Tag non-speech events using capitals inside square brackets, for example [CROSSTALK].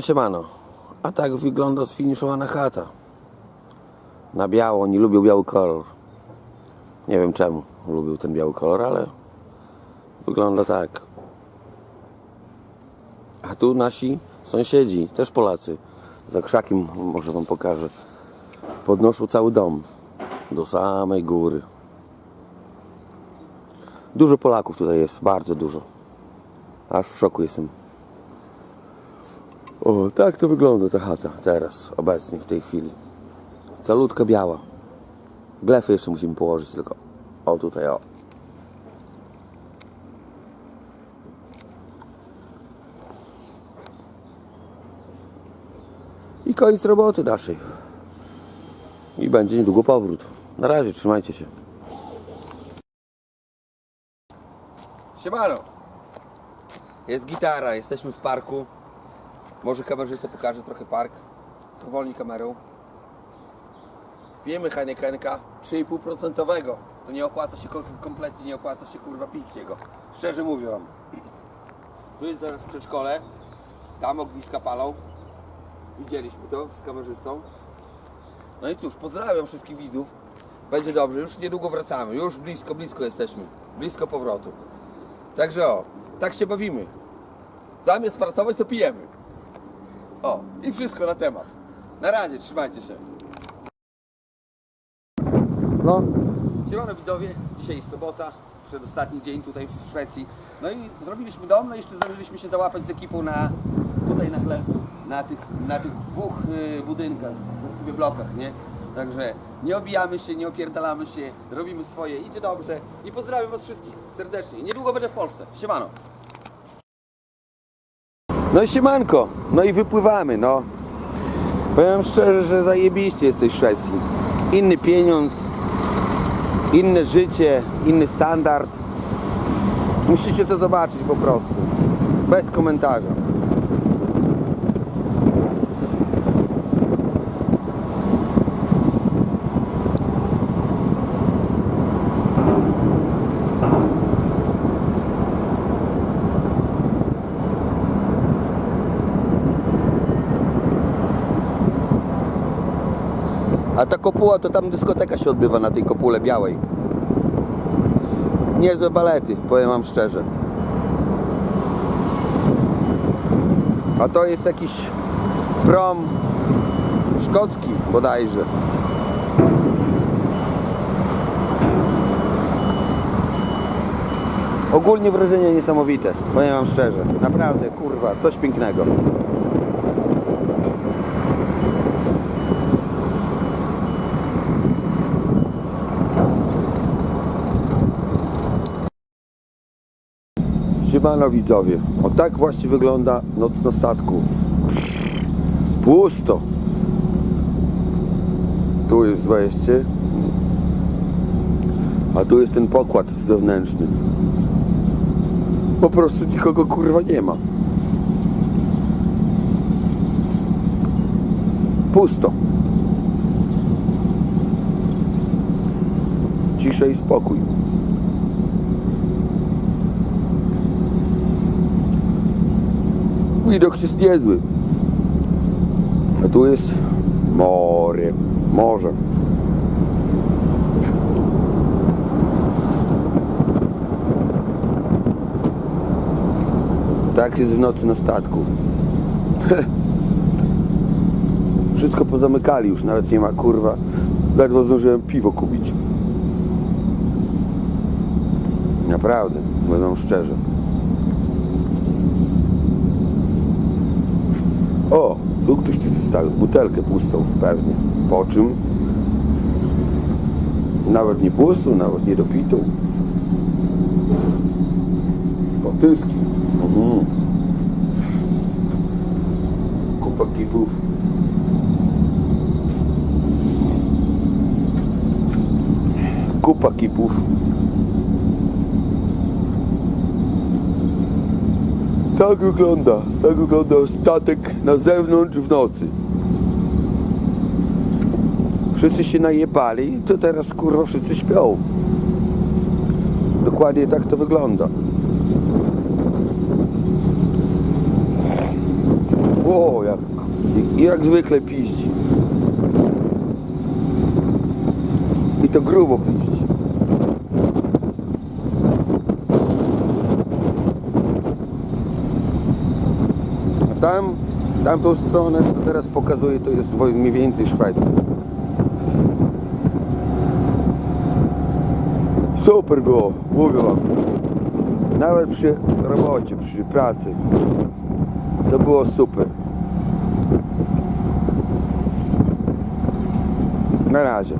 siemano. A tak wygląda sfiniszowana chata. Na biało, oni lubią biały kolor. Nie wiem czemu lubią ten biały kolor, ale wygląda tak. A tu nasi sąsiedzi, też Polacy. Za krzakiem może wam pokażę. Podnoszą cały dom do samej góry. Dużo Polaków tutaj jest, bardzo dużo. Aż w szoku jestem. O, tak to wygląda ta chata teraz, obecnie, w tej chwili. Calutka biała. Glefy jeszcze musimy położyć tylko. O, tutaj, o. I koniec roboty naszej. I będzie niedługo powrót. Na razie, trzymajcie się. Siemano. Jest gitara, jesteśmy w parku. Może kamerzysta pokaże trochę park. Powolni kamerą. Pijemy Heinekenka 3,5%. To nie opłaca się ko- kompletnie, nie opłaca się kurwa pić jego. Szczerze mówię wam. Tu jest zaraz przedszkole. Tam ogniska palą. Widzieliśmy to z kamerzystą. No i cóż, pozdrawiam wszystkich widzów. Będzie dobrze, już niedługo wracamy. Już blisko, blisko jesteśmy. Blisko powrotu. Także o, tak się bawimy. Zamiast pracować, to pijemy. O, i wszystko na temat. Na razie, trzymajcie się. No, Siemano widzowie, dzisiaj jest sobota, przedostatni dzień tutaj w Szwecji. No i zrobiliśmy dom, no i jeszcze zdążyliśmy się załapać z ekipą na tutaj na Glefu, na tych, na tych dwóch y, budynkach, właściwie blokach, nie? Także nie obijamy się, nie opierdalamy się, robimy swoje, idzie dobrze i pozdrawiam was wszystkich serdecznie. Niedługo będę w Polsce. Siemano. No i siemanko, no i wypływamy, no. Powiem szczerze, że zajebiście jest w Szwecji. Inny pieniądz, inne życie, inny standard. Musicie to zobaczyć po prostu. Bez komentarza. A ta kopuła to tam dyskoteka się odbywa na tej kopule białej. Niezłe balety, powiem wam szczerze. A to jest jakiś prom szkocki bodajże. Ogólnie wrażenie niesamowite, powiem wam szczerze. Naprawdę, kurwa, coś pięknego. Siemano widzowie, o tak właśnie wygląda noc na statku. Pusto. Tu jest wejście. A tu jest ten pokład zewnętrzny. Po prostu nikogo kurwa nie ma. Pusto. Cisza i spokój. Widok jest niezły. A tu jest morze. Morze. Tak jest w nocy na statku. [LAUGHS] Wszystko pozamykali już, nawet nie ma kurwa. Ledwo zdążyłem piwo kupić. Naprawdę, będę szczerze. O, tu ktoś ci zostawił butelkę pustą pewnie. Po czym? Nawet nie pustą, nawet nie dopitą. Potyski. Mhm. Kupa kipów. Kupa kipów. Tak wygląda, tak wygląda statek na zewnątrz w nocy. Wszyscy się najebali, to teraz kurwa wszyscy śpią. Dokładnie tak to wygląda. O, jak, jak zwykle piździ. I to grubo piździ. A tam, w tamtą stronę, co teraz pokazuję, to jest mniej więcej Szwecja. Super było, mówię wam. Nawet przy robocie, przy pracy. To było super. Na razie.